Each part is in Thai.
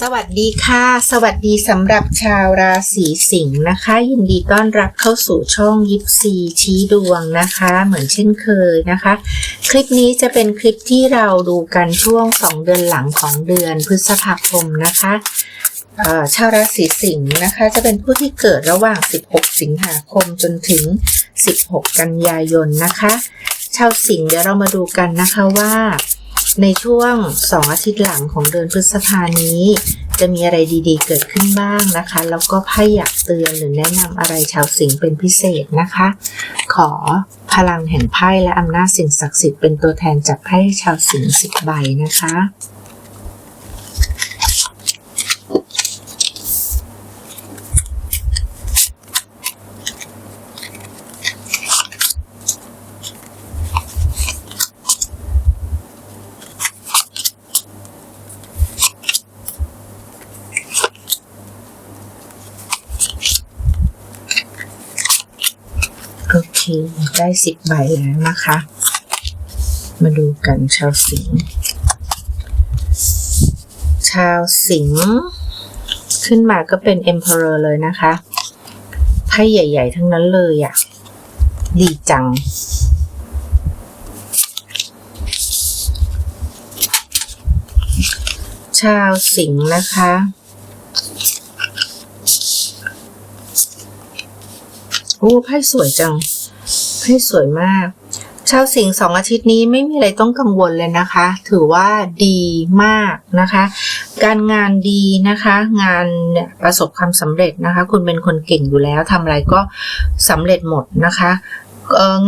สวัสดีค่ะ สวัสดีสำหรับชาวราศีสิงห์นะคะ ยินดีต้อนรับเข้าสู่ช่องยิปซีชี้ดวงนะคะ เหมือนเช่นเคยนะคะ คลิปนี้จะเป็นคลิปที่เราดูกันช่วง 2 เดือนหลังของเดือนพฤษภาคมนะคะชาวราศีสิงห์นะคะ จะเป็นผู้ที่เกิดระหว่าง 16 สิงหาคมจนถึง 16 กันยายนนะคะ ชาวสิงห์เดี๋ยวเรามาดูกันนะคะว่า ในช่วง 2 อาทิตย์หลังของเดือนพฤษภานี้ จะมีอะไรดีๆ เกิดขึ้นบ้างนะคะ แล้วก็ไพ่อยากเตือนหรือแนะนำอะไรชาวสิงห์เป็นพิเศษนะคะ ขอพลังแห่งไพ่และอำนาจสิ่งศักดิ์สิทธิ์เป็นตัวแทนจับไพ่ให้ชาวสิงห์สิบใบนะคะ ได้สิบใบแล้วนะคะ มาดูกันชาวสิงห์ชาวสิงห์ขึ้นมาก็เป็น Emperor เลยนะคะไพ่ใหญ่ ๆ ทั้งนั้นเลยอะ่ะ ดีจัง ชาวสิงห์นะคะโอ้ไพ่สวยจัง ให้สวยมาก ชาวสิงห์สองอาทิตย์นี้ไม่มีอะไรต้องกังวลเลยนะคะ ถือว่าดีมากนะคะ การงานดีนะคะ งานประสบความสำเร็จนะคะ คุณเป็นคนเก่งอยู่แล้วทำอะไรก็สำเร็จหมดนะคะ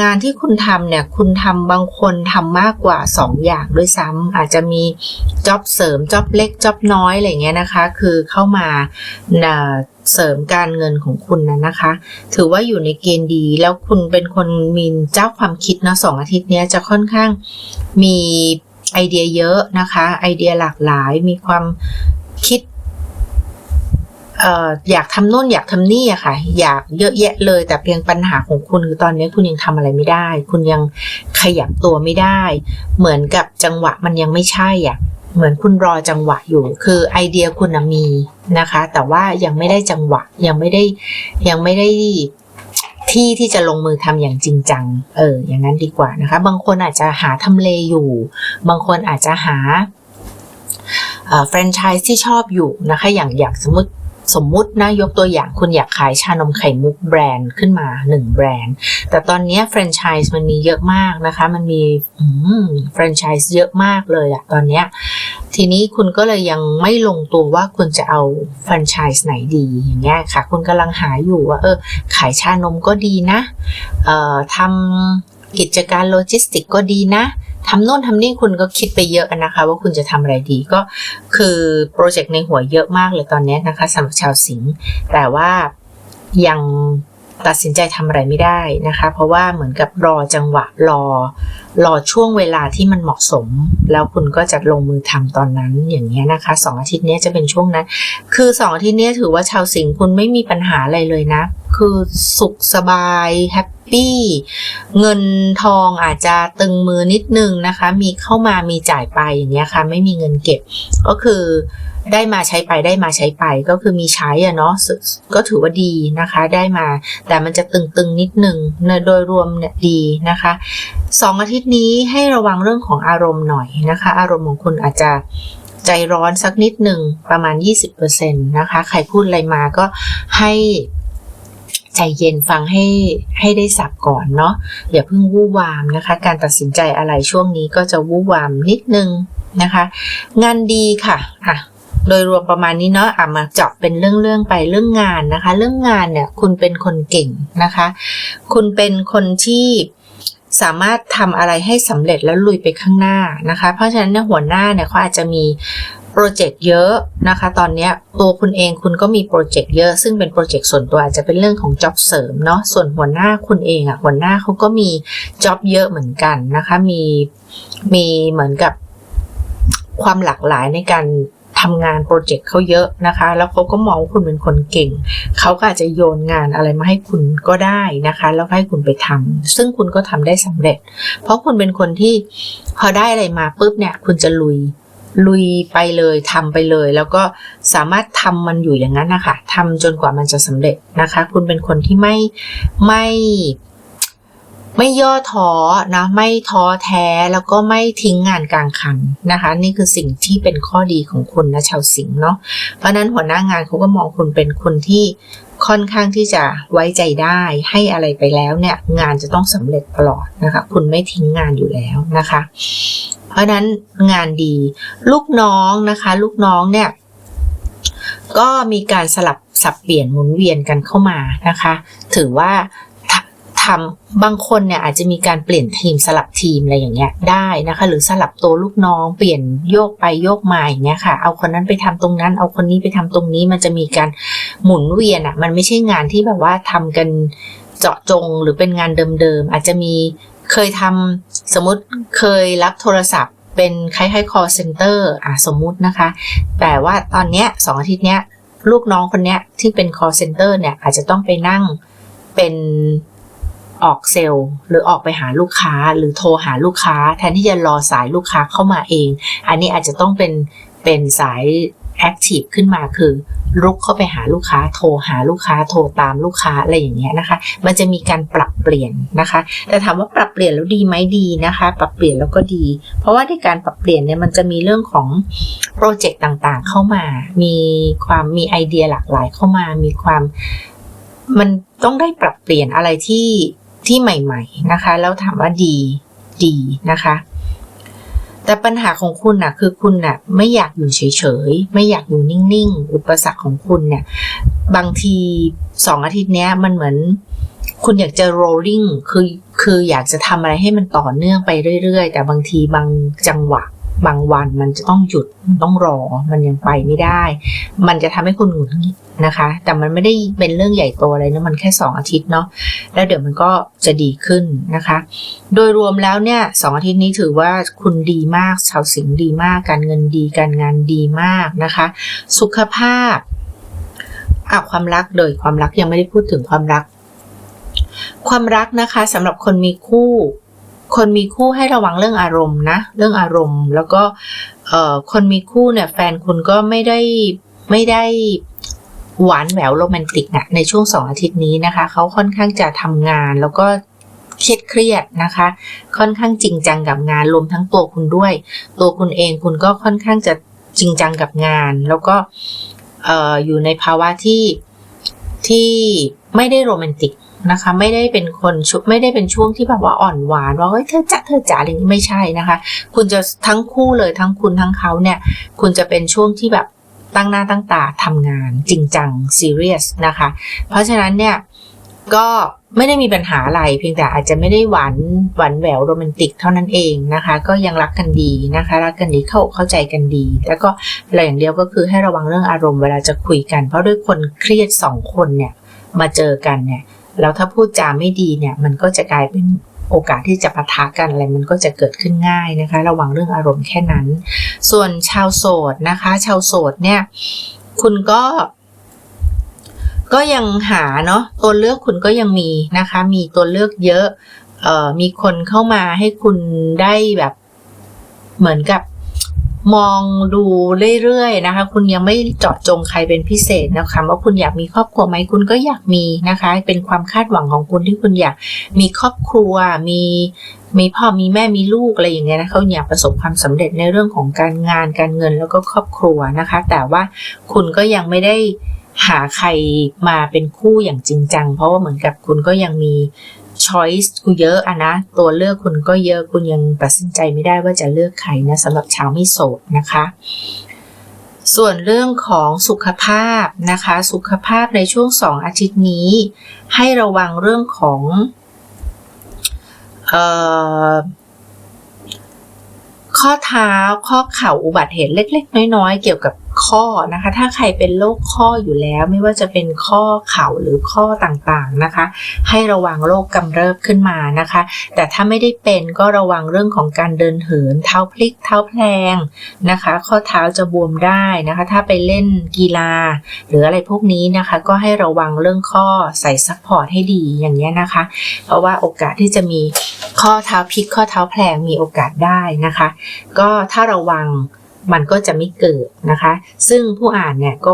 งานที่คุณทำเนี่ยคุณทำบางคนทำมากกว่า 2 อย่างด้วยซ้ำอาจจะมีจ็อบเสริมจ็อบเล็กจ็อบน้อยอะไรเงี้ยนะคะ คือเข้ามาเสริมการเงินของคุณนะนะคะ ถือว่าอยู่ในเกณฑ์ดีแล้วคุณเป็นคนมีเจ้าความคิดนะสองอาทิตย์นี้จะค่อนข้างมีไอเดียเยอะนะคะ ไอเดียหลากหลายมีความคิด อยากทำโน่นอยากทำนี่อะค่ะ อยากเยอะแยะเลย แต่เพียงปัญหาของคุณคือตอนนี้คุณยังทำอะไรไม่ได้ คุณยังขยับตัวไม่ได้ เหมือนกับจังหวะมันยังไม่ใช่อะเหมือนคุณรอจังหวะอยู่ คือไอเดียคุณมีนะคะ แต่ว่ายังไม่ได้จังหวะ ยังไม่ได้ยังไม่ได้ที่ที่จะลงมือทำอย่างจริงจัง เออ อย่างนั้นดีกว่านะคะ บางคนอาจจะหาทำเลอยู่ บางคนอาจจะหาแฟรนไชส์ที่ชอบอยู่นะคะ อย่างอยากสมมติ สมมุตินะยกตัวอย่างคุณอยากขายชานมไข่มุกแบรนด์ขึ้นมาหนึ่งแบรนด์ แต่ตอนนี้แฟรนไชส์มันมีเยอะมากนะคะ มันมีแฟรนไชส์เยอะมากเลยอะตอนนี้ทีนี้คุณก็เลยยังไม่ลงตัวว่าคุณจะเอาแฟรนไชส์ไหนดีอย่างเงี้ยค่ะ คุณกำลังหาอยู่ว่าเออขายชานมก็ดีนะ เอ่อทำกิจการโลจิสติกก็ดีนะ ทำโน่นทำนี่คุณก็คิดไปเยอะนะคะ ว่าคุณจะทำอะไรดีก็คือโปรเจกต์ในหัวเยอะมากเลยตอนนี้นะคะสำหรับชาวสิงห์แต่ว่ายังตัดสินใจทำอะไรไม่ได้นะคะ เพราะว่าเหมือนกับรอจังหวะรอ รอช่วงเวลาที่มันเหมาะสม แล้วคุณก็จะลงมือทำตอนนั้นอย่างเงี้นะคะสองอาทิตย์นี้จะเป็นช่วงนั้น คือสองอาทิตย์นี้ถือว่าชาวสิงห์คุณไม่มีปัญหาอะไรเลยนะ คือสุขสบายแฮป ปี้ เงินทองอาจจะตึงมือนิดนึงนะคะ มีเข้ามามีจ่ายไปอย่างเงี้ยค่ะ ไม่มีเงินเก็บ ก็คือได้มาใช้ไปได้มาใช้ไปก็คือมีใช้อะเนาะก็ถือว่าดีนะคะ ได้มา แต่มันจะตึงๆนิดนึงโดยรวมเนี่ยดีนะคะสองอาทิตย์นี้ให้ระวังเรื่องของอารมณ์หน่อยนะคะ อารมณ์ของคุณอาจจะใจร้อนสักนิดหนึ่งประมาณ 20%นะคะ ใครพูดอะไรมาก็ให้ ใจเย็นฟังให้ให้ได้สับก่อนเนาะอย่าเพิ่งวู่วามนะคะ การตัดสินใจอะไรช่วงนี้ก็จะวู่วามนิดนึงนะคะ งานดีค่ะอะโดยรวมประมาณนี้เนาะอะมาเจาะเป็นเรื่องๆไปเรื่องงานนะคะ เรื่องงานเนี่ยคุณเป็นคนเก่งนะคะ คุณเป็นคนที่สามารถทำอะไรให้สำเร็จแล้วลุยไปข้างหน้านะคะ เพราะฉะนั้นเนี่ยหัวหน้าเนี่ยเขาอาจจะมี โปรเจกต์เยอะนะคะ ตอนนี้ตัวคุณเองคุณก็มีโปรเจกต์เยอะ ซึ่งเป็นโปรเจกต์ส่วนตัวอาจจะเป็นเรื่องของจ็อบเสริมเนาะส่วนหัวหน้าคุณเองอะ่ะหัวหน้าเขาก็มีจ็อบเยอะเหมือนกันนะคะ มีมีเหมือนกับความหลากหลายในการทำงานโปรเจกต์เขาเยอะนะคะ แล้วเขาก็มองคุณเป็นคนเก่ง เขาก็อาจจะโยนงานอะไรมาให้คุณก็ได้นะคะ แล้วให้คุณไปทำซึ่งคุณก็ทำได้สำเร็จ เพราะคุณเป็นคนที่พอได้อะไรมาปุ๊บเนี่ย คุณจะลุย ลุยไปเลยทำไปเลย แล้วก็สามารถทำมันอยู่อย่างนั้นนะคะทำจนกว่ามันจะสำเร็จนะคะ คุณเป็นคนที่ไม่ไม่ไม่ย่อท้อนะไม่ท้อแท้แล้วก็ไม่ทิ้งงานกลางคันนะคะ นี่คือสิ่งที่เป็นข้อดีของคุณนะชาวสิงห์เนาะเพราะนั้นหัวหน้างานเขาก็มองคุณเป็นคนที่ ค่อนข้างที่จะไว้ใจได้ให้อะไรไปแล้วเนี่ยงานจะต้องสำเร็จตลอดนะคะ คุณไม่ทิ้งงานอยู่แล้วนะคะ เพราะนั้นงานดีลูกน้องนะคะ ลูกน้องเนี่ยก็มีการสลับสับเปลี่ยนหมุนเวียนกันเข้ามานะคะ ถือว่า ทำบางคนเนี่ยอาจจะมีการเปลี่ยนทีมสลับทีมอะไรอย่างเงี้ยได้นะคะ หรือสลับตัวลูกน้องเปลี่ยนโยกไปโยกมาอย่างเงี้ยค่ะ เอาคนนั้นไปทำตรงนั้น เอาคนนี้ไปทำตรงนี้มันจะมีการหมุนเวียนอะ่ะมันไม่ใช่งานที่แบบว่าทำกันเจาะจงหรือเป็นงานเดิมๆอาจจะมีเคยทำสมมติเคยรับโทรศัพท์ เป็นคล้ายๆ call center อะสมมุตินะคะ แต่ว่าตอนเนี้ยสองอาทิตย์เนี้ยลูกน้องคนเนี้ยที่เป็น call center เนี่ยอาจจะต้องไปนั่งเป็น ออกเซลล์ หรือออกไปหาลูกค้าหรือโทรหาลูกค้า แทนที่จะรอสายลูกค้าเข้ามาเอง อันนี้อาจจะต้องเป็นเป็นสายแอคทีฟขึ้นมาคือลุกเข้าไปหาลูกค้า โทรหาลูกค้า โทรตามลูกค้าอะไรอย่างเงี้ยนะคะ มันจะมีการปรับเปลี่ยนนะคะ แต่ถามว่าปรับเปลี่ยนแล้วดีไหมดีนะคะ ปรับเปลี่ยนแล้วก็ดี เพราะว่าในการปรับเปลี่ยนเนี่ยมันจะมีเรื่องของโปรเจกต์ต่างๆ เข้ามา มีความมีไอเดียหลากหลายเข้ามา มีความมันต้องได้ปรับเปลี่ยนอะไรที่ ที่ใหม่ ๆนะคะ แล้วถามว่าดีดีนะคะ แต่ปัญหาของคุณนะ่ะคือคุณนะ่ะไม่อยากอยู่เฉยๆ ไม่อยากอยู่นิ่งๆ อุปสรรคของคุณเนี่ย บางทีสองอาทิตย์เนี้ยมันเหมือนคุณอยากจะ rolling คือ คืออยากจะทำอะไรให้มันต่อเนื่องไปเรื่อยๆ แต่บางทีบางจังหวะ บางวันมันจะต้องหยุดต้องรอ มันยังไปไม่ได้ มันจะทำให้คุณหงุดหงิดนะคะ แต่มันไม่ได้เป็นเรื่องใหญ่โตอะไรนะมันแค่ 2 อาทิตย์เนาะแล้วเดี๋ยวมันก็จะดีขึ้นนะคะ โดยรวมแล้วเนี่ยสอาทิตย์นี้ถือว่าคุณดีมากชาวสิงห์ดีมาก การเงินดีการงานดีมากนะคะ สุขภาพอะความรักโดยความรักยังไม่ได้พูดถึงความรัก ความรักนะคะสำหรับคนมีคู่ คนมีคู่ให้ระวังเรื่องอารมณ์นะ เรื่องอารมณ์ แล้วก็คนมีคู่เนี่ยแฟนคุณก็ไม่ได้ไม่ได้หวานแหววโรแมนติกนะในช่วงสองอาทิตย์นี้นะคะ เขาค่อนข้างจะทำงานแล้วก็เครียดเครียดนะคะ ค่อนข้างจริงจังกับงานรวมทั้งตัวคุณด้วย ตัวคุณเองคุณก็ค่อนข้างจะจริงจังกับงาน แล้วก็อยู่ในภาวะที่ที่ไม่ได้โรแมนติก นะคะ ไม่ได้เป็นคนชุไม่ได้เป็นช่วงที่แบบว่าอ่อนหวานว่าเฮ้ยเธอจะเธอจ๋าอะไรนี้ไม่ใช่นะคะ คุณจะทั้งคู่เลยทั้งคุณทั้งเขาเนี่ย คุณจะเป็นช่วงที่แบบตั้งหน้าตั้งตาทำงานจริงจังซีเรียสนะคะ เพราะฉะนั้นเนี่ยก็ไม่ได้มีปัญหาอะไรเพียงแต่อาจจะไม่ได้หวานหวานแหววโรแมนติกเท่านั้นเองนะคะ ก็ยังรักกันดีนะคะ รักกันดีเข้าเข้าใจกันดี แล้วก็อะไรอย่างเดียวก็คือให้ระวังเรื่องอารมณ์เวลาจะคุยกัน เพราะด้วยคนเครียดสองคนเนี่ยมาเจอกันเนี่ย แล้วถ้าพูดจาไม่ดีเนี่ยมันก็จะกลายเป็นโอกาสที่จะปะทะกันอะไรมันก็จะเกิดขึ้นง่ายนะคะ ระวังเรื่องอารมณ์แค่นั้น ส่วนชาวโสดนะคะ ชาวโสดเนี่ย คุณก็ ก็ยังหาเนาะตัวเลือกคุณก็ยังมีนะคะ มีตัวเลือกเยอะ เอ่อมีคนเข้ามาให้คุณได้แบบเหมือนกับ มองดูเรื่อยๆนะคะ คุณยังไม่เจาะจงใครเป็นพิเศษนะคะว่าคุณอยากมีครอบครัวไหมคุณก็อยากมีนะคะ เป็นความคาดหวังของคุณที่คุณอยากมีครอบครัวมีมีพ่อมีแม่มีลูกอะไรอย่างเงี้ยนะเขาอยากประสบความสำเร็จในเรื่องของการงานการเงินแล้วก็ครอบครัวนะคะ แต่ว่าคุณก็ยังไม่ได้ หาใครมาเป็นคู่อย่างจริงจัง เพราะว่าเหมือนกับคุณก็ยังมี choice คุณเยอะอะนะ ตัวเลือกคุณก็เยอะคุณยังตัดสินใจไม่ได้ว่าจะเลือกใครนะสำหรับชาวไม่โสดนะคะ ส่วนเรื่องของสุขภาพนะคะ สุขภาพในช่วงสองอาทิตย์นี้ ให้ระวังเรื่องของข้อเท้าข้อเข่าอุบัติเหตุเล็ก ๆ น้อย ๆ เกี่ยวกับ ข้อนะคะ ถ้าใครเป็นโรคข้ออยู่แล้วไม่ว่าจะเป็นข้อเข่าหรือข้อต่างๆนะคะ ให้ระวังโรคกำเริบขึ้นมานะคะ แต่ถ้าไม่ได้เป็นก็ระวังเรื่องของการเดินเหิน เท้าพลิกเท้าแพลงนะคะ ข้อเท้าจะบวมได้นะคะ ถ้าไปเล่นกีฬา หรืออะไรพวกนี้นะคะ ก็ให้ระวังเรื่องข้อใส่ซัพพอร์ตให้ดีอย่างนี้นะคะ เพราะว่าโอกาสที่จะมีข้อเท้าพลิกข้อเท้าแพลงมีโอกาสได้นะคะ ก็ถ้าระวัง มันก็จะไม่เกิดนะคะ ซึ่งผู้อ่านเนี่ยก็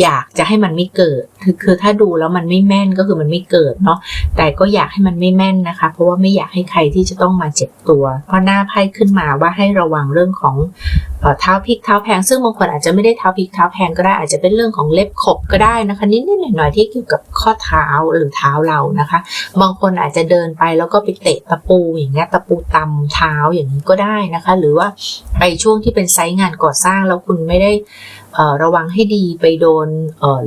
อยากจะให้มันไม่เกิด คือถ้าดูแล้วมันไม่แม่นก็คือมันไม่เกิดเนาะ แต่ก็อยากให้มันไม่แม่นนะคะ เพราะว่าไม่อยากให้ใครที่จะต้องมาเจ็บตัว เพราะหน้าไพ่ขึ้นมาว่าให้ระวังเรื่องของเท้าพลิกเท้าแพง ซึ่งบางคนอาจจะไม่ได้เท้าพลิกเท้าแพงก็ได้อาจจะเป็นเรื่องของเล็บขบก็ได้นะคะนิดๆหน่อยๆที่เกี่ยวกับข้อเท้าหรือเท้าเรานะคะ บางคนอาจจะเดินไปแล้วก็ไปเตะตะปูอย่างเงี้ยตะปูตำเท้าอย่างนี้ก็ได้นะคะ หรือว่าไปช่วงที่เป็นไซต์งานก่อสร้างแล้วคุณไม่ได้ ระวังให้ดีไปโดน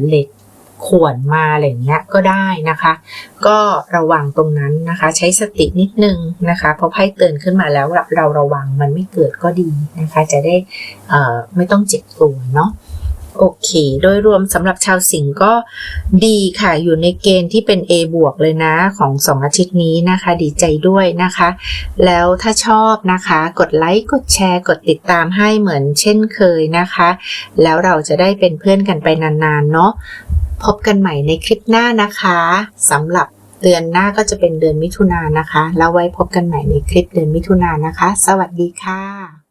เหล็กข่วนมาอะไรเงี้ยก็ได้นะคะ ก็ระวังตรงนั้นนะคะ ใช้สตินิดนึงนะคะพอไพ่เตือนขึ้นมาแล้วเราระวังมันไม่เกิดก็ดีนะคะ จะได้ไม่ต้องเจ็บตัวเนาะ โอเค โดยรวมสำหรับชาวสิงห์ก็ดีค่ะ อยู่ในเกณฑ์ที่เป็น A บวกเลยนะของสองอาทิตย์นี้นะคะ ดีใจด้วยนะคะ แล้วถ้าชอบนะคะ กดไลค์ กดแชร์ กดติดตามให้เหมือนเช่นเคยนะคะ แล้วเราจะได้เป็นเพื่อนกันไปนานๆ เนาะ พบกันใหม่ในคลิปหน้านะคะสำหรับเดือนหน้าก็จะเป็นเดือนมิถุนายนนะคะ แล้วไว้พบกันใหม่ในคลิปเดือนมิถุนายนนะคะ สวัสดีค่ะ